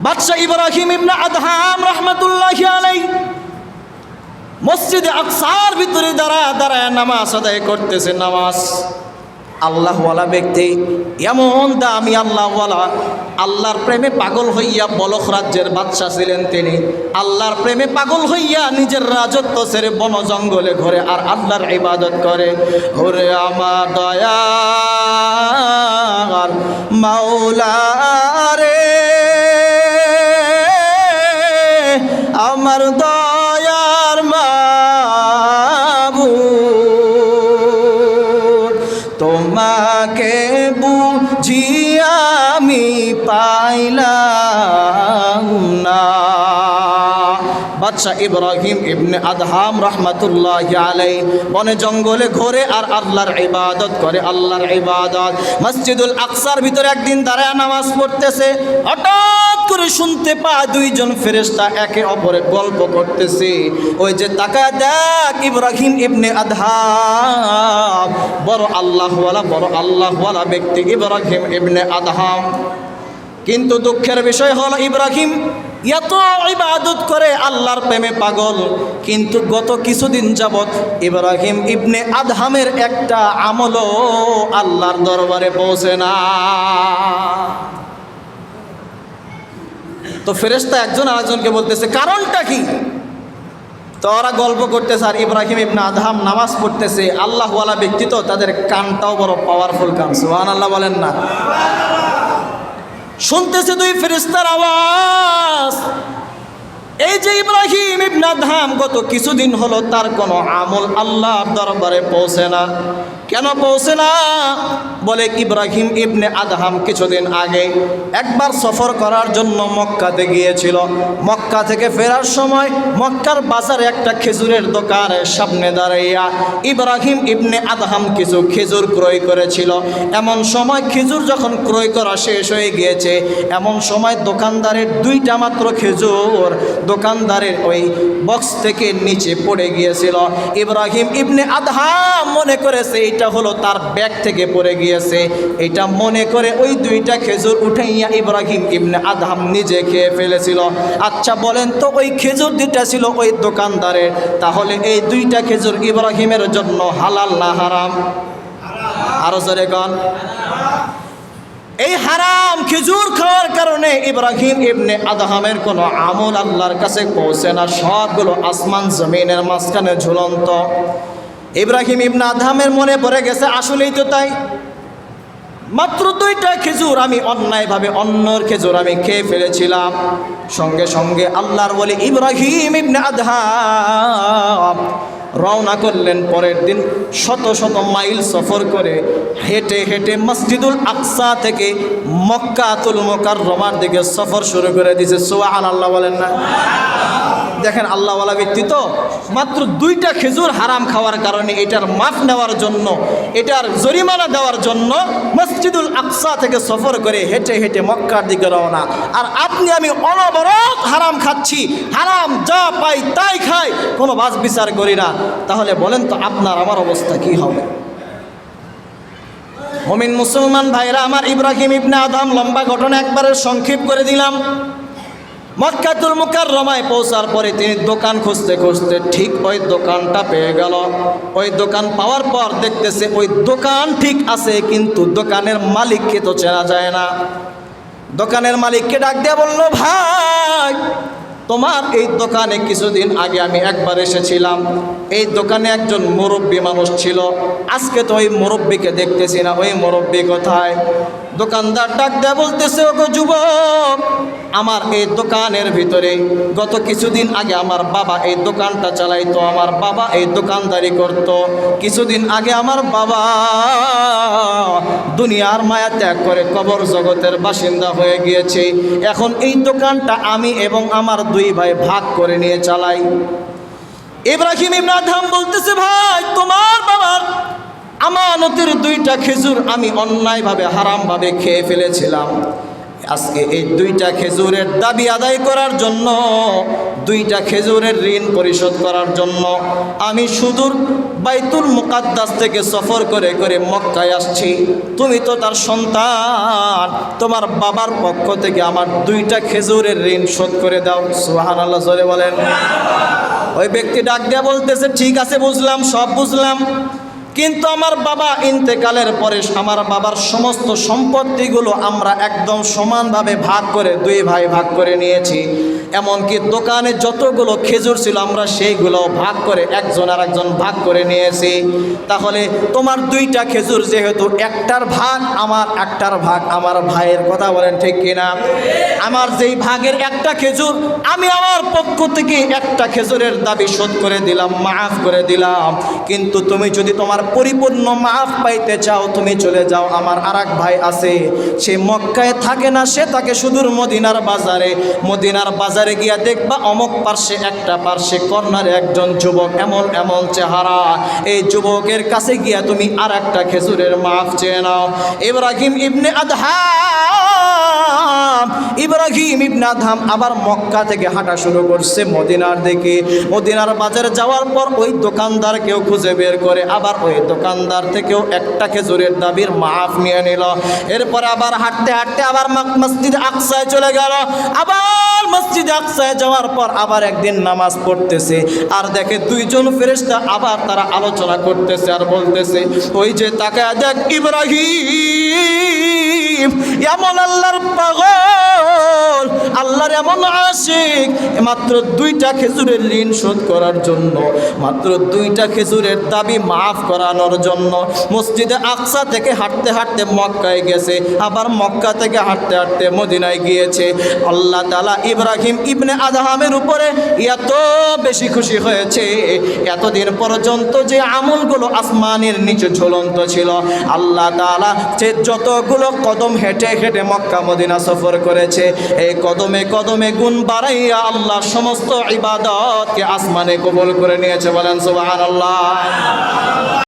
বাদশাহ ইব্রাহিম ইবনে আদহাম রহমতুল্লাহি আলাই মসজিদে আকসার ভিতরে দাঁড়া দাঁড়ায় নামাজ আদায় করতেছে, নামাজ। আল্লাহওয়ালা ব্যক্তি, এমন দামি আল্লাহওয়ালা। আল্লাহর প্রেমে পাগল হইয়া বলখ রাজ্যের বাদশা ছিলেন তিনি। আল্লাহর প্রেমে পাগল হইয়া নিজের রাজত্ব ছেড়ে বন জঙ্গলে ঘরে আর আল্লাহর ইবাদত করে। ওরে আমার দয়ার মাওলা। তোমাকে বুঝি আমি পাইলাম না। বাদশাহ ইব্রাহিম ইবনে আদহাম রহমতুল্লাহ আলাই বনে জঙ্গলে ঘোরে আর আল্লাহর ইবাদত করে, আল্লাহর ইবাদত। মসজিদুল আকসার ভিতরে একদিন দাঁড়ায় নামাজ পড়তেছে, হঠাৎ করে শুনতে পায় দুইজন ফেরেস্তা একে অপরে গল্প করতেছে। ওই যে তাকা দেখ ইব্রাহিম ইবনে আদহাম বড় আল্লাহওয়ালা বড় আল্লাহওয়ালা ব্যক্তি ইব্রাহিম ইবনে আদহাম কিন্তু দুঃখের বিষয় হল ইব্রাহিম এত ইবাদত করে আল্লাহর প্রেমে পাগল। কিন্তু গত কিছুদিন যাবৎ ইব্রাহিম ইবনে আদহামের একটা আমলও আল্লাহর দরবারে পৌঁছে না। তো ফেরেশতা একজন আরেকজনকে বলতেছে, কারণটা কি? তো ওরা গল্প করতেছে, আর ইব্রাহিম ইবনে আদহাম নামাজ পড়তেছে। আল্লাহওয়ালা ব্যক্তি তো, তাদের কানটাও বড় পাওয়ারফুল কান সুহান আল্লাহ বলেন না। শুনতেছে দুই ফেরিস্তার আওয়াজ। এই যে ইব্রাহিম ইবনে আদহাম গত কিছুদিন হলো তার কোনো আমল আল্লাহর দরবারে পৌঁছে না। কেন পৌঁছে না? বলে ইব্রাহিম ইবনে আদহাম কিছুদিন আগে একবার সফর করার জন্য মক্কাতে গিয়েছিল। মক্কা থেকে ফেরার সময় মক্কার বাজারে একটা খেজুরের দোকানের সামনে দাঁড়াইয়া ইব্রাহিম ইবনে আদহাম কিছু খেজুর ক্রয় করেছিল। এমন সময় খেজুর যখন ক্রয় করা শেষ হয়ে গিয়েছে, এমন সময় দোকানদারের দুইটা মাত্র খেজুর দোকানদারের ওই বক্স থেকে নিচে পড়ে গিয়েছিল। ইব্রাহিম ইবনে আদহাম মনে করেছে এটা হলো তার ব্যাগ থেকে পড়ে গিয়েছে। এটা মনে করে ওই দুইটা খেজুর উঠাইয়া ইব্রাহিম ইবনে আদহাম নিজে খেয়ে ফেলেছিল। আচ্ছা বলেন তো ওই খেজুর দুইটা ছিল ওই দোকানদারের, তাহলে এই দুইটা খেজুর ইব্রাহিমের জন্য হালাল না হারাম? আরও জোরে গান এই হারাম খেজুর খাওয়ার কারণে ইব্রাহিম ইবনে আদহামের কোনো আমল আল্লাহর কাছে পৌঁছে না। সবগুলো আসমান জমিনের মাঝখানে ঝুলন্ত। ইব্রাহিম ইবনে আদহামের মনে পড়ে গেছে, আসলেই তো তাই। মাত্র দুইটা খেজুর আমি অন্যায়ভাবে, অন্যর খেজুর আমি খেয়ে ফেলেছিলাম। সঙ্গে সঙ্গে আল্লাহর বলে, ইব্রাহিম ইবনে আদহাম রওনা করলেন পরের দিন শত শত মাইল সফর করে হেঁটে হেঁটে মসজিদুল আকসা থেকে মক্কা মক্কাতুল মোকার রমার দিকে সফর শুরু করে দিয়েছে। সোয়ান আল্লাহ বলেন না। দেখেন আল্লাহওয়ালা ব্যক্তি তো মাত্র দুইটা খেজুর হারাম খাওয়ার কারণে এটার মাফ নেওয়ার জন্য, এটার জরিমানা দেওয়ার জন্য মসজিদুল আকসা থেকে সফর করে হেঁটে হেঁটে মক্কার দিকে রওনা। আর আপনি আমি অনবরত হারাম খাচ্ছি, হারাম যা পাই তাই খাই, কোনো বাস বিচার করি না। তাহলে বলেন তো আপনার আমার অবস্থা কি হবে? মমিন মুসলমান ভাইরা, আমার ইব্রাহিম ইবনে আদম লম্বা ঘটনা একবারে সংক্ষেপ করে দিলাম। মক্কাতুল মুকার রমায় পৌঁছার পরে তিনি দোকান খুঁজতে খুঁজতে ঠিক ওই দোকানটা পেয়ে গেল। ওই দোকান পাওয়ার পর দেখতেছে ওই দোকান ঠিক আছে, কিন্তু দোকানের মালিককে তো চেনা যায় না। দোকানের মালিককে ডাক দিয়ে বলল, ভাই, তোমার এই দোকানে কিছুদিন আগে আমি একবার এসেছিলাম। এই দোকানে একজন মুরব্বী মানুষ ছিল। আজকে তো ওই মুরব্বীকে দেখতেছি না। ওই মুরব্বী কোথায়? দোকানদার ডাক দেয়া বলতেছে, ওগো যুবক, আমার এই দোকানের ভিতরে গত কিছুদিন আগে আমার বাবা এই দোকানটা চালাইতো, আমার বাবা এই দোকানদারি করত। কিছুদিন আগে আমার বাবা দুনিয়ার মায়া ত্যাগ করে কবর জগতের বাসিন্দা হয়ে গিয়েছে। এখন এই দোকানটা আমি এবং আমার দুই ভাই ভাগ করে নিয়ে চালাই। ইব্রাহিম ইমরাধাম বলতেছে, ভাই, তোমার বাবার আমানতের দুইটা খেজুর আমি অন্যায়ভাবে, হারামভাবে খেয়ে ফেলেছিলাম। আজকে এই দুইটা খেজুরের দাবি আদায় করার জন্য, দুইটা খেজুরের ঋণ পরিশোধ করার জন্য আমি সুদূর বাইতুল মুকাদ্দাস থেকে সফর করে করে মক্কায় আসছি। তুমি তো তার সন্তান, তোমার বাবার পক্ষ থেকে আমার দুইটা খেজুরের ঋণ শোধ করে দাও। সুহান আল্লাহ বলেন। ওই ব্যক্তি ডাক দিয়া বলতেছে, ঠিক আছে, বুঝলাম, সব বুঝলাম। কিন্তু আমার বাবা ইন্তেকালের পরে আমার বাবার সমস্ত সম্পত্তিগুলো আমরা একদম সমানভাবে ভাগ করে দুই ভাই ভাগ করে নিয়েছি। এমনকি দোকানে যতগুলো খেজুর ছিল, আমরা সেইগুলো ভাগ করে একজন আর একজন ভাগ করে নিয়েছি। তাহলে তোমার দুইটা খেজুর যেহেতু একটার ভাগ, আমার একটার ভাগ, আমার ভাইয়ের কথা বলেন ঠিক কিনা? আমার যেই ভাগের একটা খেজুর, আমি আমার পক্ষ থেকে একটা খেজুরের দাবি শোধ করে দিলাম, মাফ করে দিলাম। কিন্তু তুমি যদি তোমার পরিপূর্ণ মাফ পাইতে চাও, তুমি চলে যাও। আমার আর ভাই আছে, সে মক্কায় থাকে না, সে থাকে সুদূর মদিনার বাজারে। মদিনার বাজারে গিয়া দেখবা অমক পার্শ্বে একটা পার্শ্বে কর্নারে একজন যুবক, এমন এমন চেহারা। এই যুবকের কাছে গিয়া তুমি আর একটা খেজুরের মাফ চেয়ে নাও। ইব্রাহিম ইবনে আদহাম ইব্রাহিম ইবনে আদহাম আবার মক্কা থেকে হাঁটা শুরু করছে মদিনার দিকে। মদিনার বাজারে যাওয়ার পর ওই দোকানদার কেউ খুঁজে বের করে আবার ওই দোকানদার থেকেও একটা খেজুরের দাবির মাফ নিয়ে নিল। এরপরে আবার হাঁটতে হাঁটতে আবার মসজিদ আকসায় চলে গেল। আবার মসজিদ আকসায় যাওয়ার পর আবার একদিন নামাজ পড়তেছে। আর দেখে দুইজন ফেরেশতা আবার তারা আলোচনা করতেছে আর বলতেছে, ওই যে তাকায় দেখ ইব্রাহিম এমন আল্লাহর পাগল। আল্লাহর এমন আশিক মাত্র দুইটা খেজুরের ঋণ শোধ করার জন্য, মাত্র দুইটা খেজুরের দাবি মাফ করানোর জন্য মসজিদে আকসা থেকে হাঁটতে হাঁটতে মক্কায় গেছে, আবার মক্কা থেকে হাঁটতে হাঁটতে মদিনায় গিয়েছে। আল্লাহ তালা ইব্রাহিম ইবনে আদহামের উপরে এত বেশি খুশি হয়েছে, এতদিন পর্যন্ত যে আমলগুলো আসমানের নিচে ঝুলন্ত ছিল, আল্লাহ তালা যে যতগুলো কদম হেঁটে হেঁটে মক্কা মদিনা সফর করেছে, এই কদমে কদমে গুণ বাড়াইয়া আল্লাহ সমস্ত ইবাদতকে আসমানে কবল করে নিয়েছে বলেন সুবাহ আল্লাহ